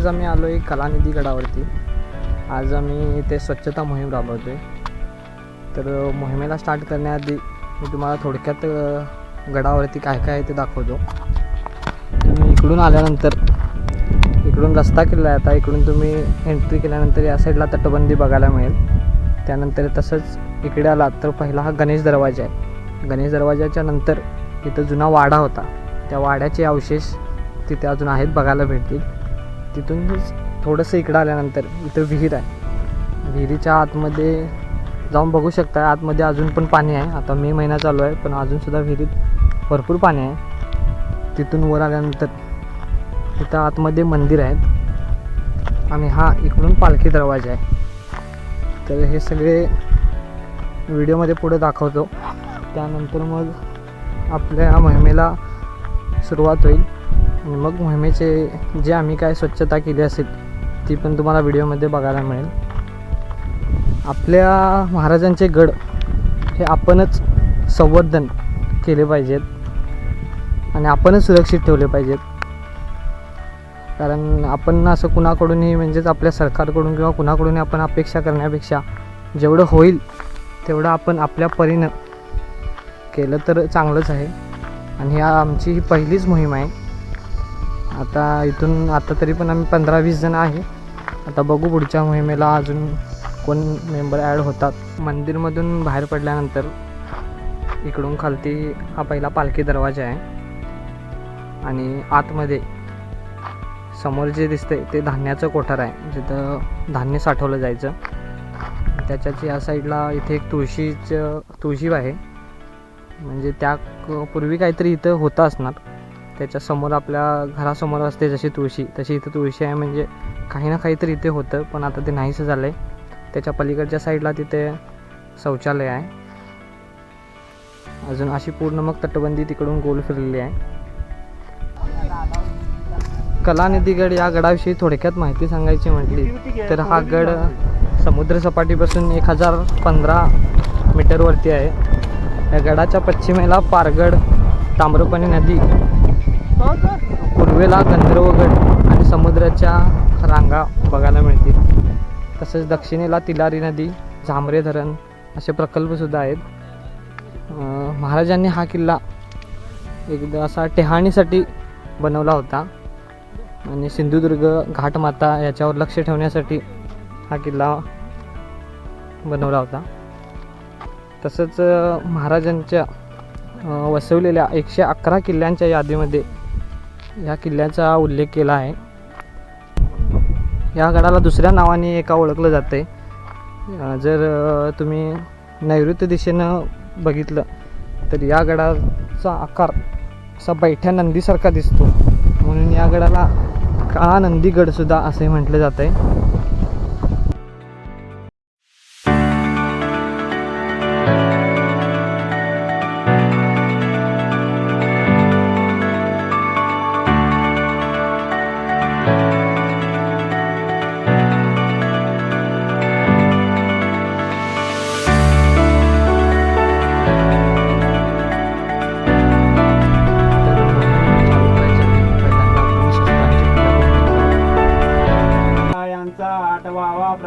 आज आम्ही आलो आहे कलानिधी गडावरती. आज आम्ही इथे स्वच्छता मोहीम राबवतोय. तर मोहिमेला स्टार्ट करण्याआधी मी तुम्हाला थोडक्यात गडावरती काय काय आहे ते दाखवतो. तुम्ही इकडून आल्यानंतर इकडून रस्ता केला आहे. आता इकडून तुम्ही एंट्री केल्यानंतर या साईडला तटबंदी बघायला मिळेल. त्यानंतर तसंच इकडे आलात तर पहिला हा गणेश दरवाजा आहे. गणेश दरवाजाच्या नंतर इथं जुना वाडा होता. त्या वाड्याचे अवशेष तिथे अजून आहेत बघायला भेटतील तिथूनच थोडंसं इकडं आल्यानंतर इथं विहीर आहे. विहिरीच्या आतमध्ये जाऊन बघू शकता आतमध्ये अजून पण पाणी आहे. आता मे महिना चालू आहे पण अजूनसुद्धा विहिरीत भरपूर पाणी आहे. तिथून वर आल्यानंतर तिथं आतमध्ये मंदिर आहेत. आणि हा इकडून पालखी दरवाजा आहे. तर हे सगळे व्हिडिओमध्ये पुढे दाखवतो. त्यानंतर मग आपल्या मोहिमेला सुरुवात होईल. आणि मग मोहिमेचे जे आम्ही काय स्वच्छता केली असेल ती पण तुम्हाला व्हिडिओमध्ये बघायला मिळेल. आपल्या महाराजांचे गड हे आपणच संवर्धन केले पाहिजेत आणि आपणच सुरक्षित ठेवले पाहिजेत. कारण आपण असं कुणाकडूनही म्हणजेच आपल्या सरकारकडून किंवा कुणाकडूनही आपण अपेक्षा करण्यापेक्षा जेवढं होईल तेवढं आपण आपल्या परीनं केलं तर चांगलंच आहे. आणि ह्या आमची ही पहिलीच मोहीम आहे. आता इथून आता तरी पण आम्ही पंधरा वीस जण आहे. आता बघू पुढच्या मोहिमेला अजून कोण मेंबर ॲड होतात. मंदिरमधून बाहेर पडल्यानंतर इकडून खालती हा पहिला पालखी दरवाजा आहे. आणि आतमध्ये समोर जे दिसतंय ते धान्याचं कोठार आहे. जिथं धान्य साठवलं जायचं. त्याच्याच या साईडला इथे एक तुळशीचं तुळशी आहे. म्हणजे त्या क- पूर्वी काहीतरी इथं होतं असणार. त्याच्यासमोर आपल्या घरासमोर असते जशी तुळशी. तशी इथं तुळशी आहे म्हणजे काही ना काहीतरी इथे होतं पण आता ते नाहीसं झालं आहे त्याच्या पलीकडच्या साईडला तिथे शौचालय आहे. अजून अशी पूर्ण मग तटबंदी तिकडून गोल फिरलेली आहे. कलानिधीगड या गडाविषयी थोडक्यात माहिती सांगायची म्हटली तर हा गड समुद्रसपाटीपासून एक हजार पंधरा मीटरवरती आहे. या गडाच्या पश्चिमेला पारगड ताम्रपणी नदी पूर्वेला गंधर्वगड आणि समुद्राच्या रांगा बघायला मिळतील. तसेच दक्षिणेला तिलारी नदी झांबरे धरण असे प्रकल्पसुद्धा आहेत. महाराजांनी हा किल्ला एकदा असा टेहाणीसाठी बनवला होता. आणि सिंधुदुर्ग घाटमाता याच्यावर लक्ष ठेवण्यासाठी हा किल्ला बनवला होता. तसंच महाराजांच्या वसवलेल्या एकशे अकरा किल्ल्यांच्या यादीमध्ये या किल्ल्याचा उल्लेख केला आहे. या गडाला दुसऱ्या नावाने एका ओळखलं जातं. आहे जर तुम्ही नैऋत्य दिशेनं बघितलं तर या गडाचा आकार असा बैठ्या नंदीसारखा दिसतो. म्हणून या गडाला काळा नंदीगडसुद्धा असे म्हटले जात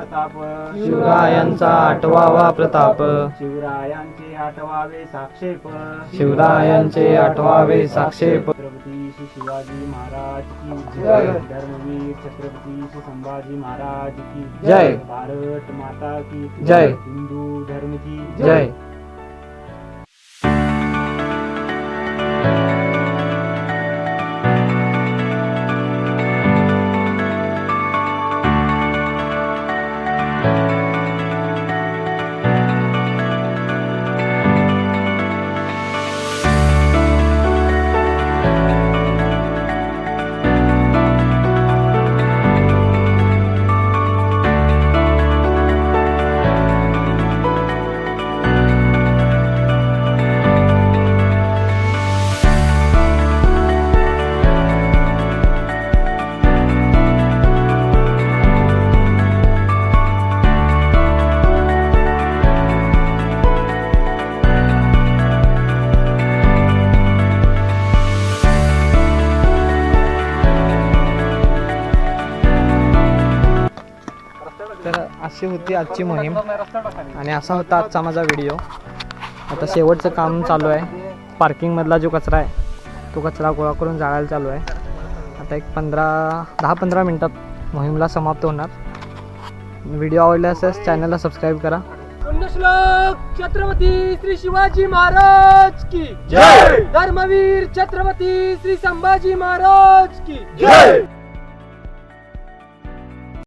प्रताप शिवरायांचा आठवावा प्रताप शिवरायांचे आठवावे साक्षेप शिवरायांचे आठवावे साक्षेप छत्रपती श्री शिवाजी महाराज की जय. धर्मवीर छत्रपती श्री संभाजी महाराज की जय. भारत माता की जय. हिंदू धर्म की जय अशी होती आजची मोहीम. आणि असा होता आजचा माझा व्हिडिओ आता शेवटचं काम चालू आहे. पार्किंगमधला जो कचरा आहे तो कचरा गोळा करून जाळायला चालू आहे. आता एक पंधरा दहा पंधरा मिनटात मोहीमला समाप्त होणार. व्हिडिओ आवडला असेल चॅनलला सबस्क्राईब करा. पुण्यश्लोक छत्रपती श्री शिवाजी महाराज की. जय! धर्मवीर छत्रपती श्री संभाजी महाराज की. जय!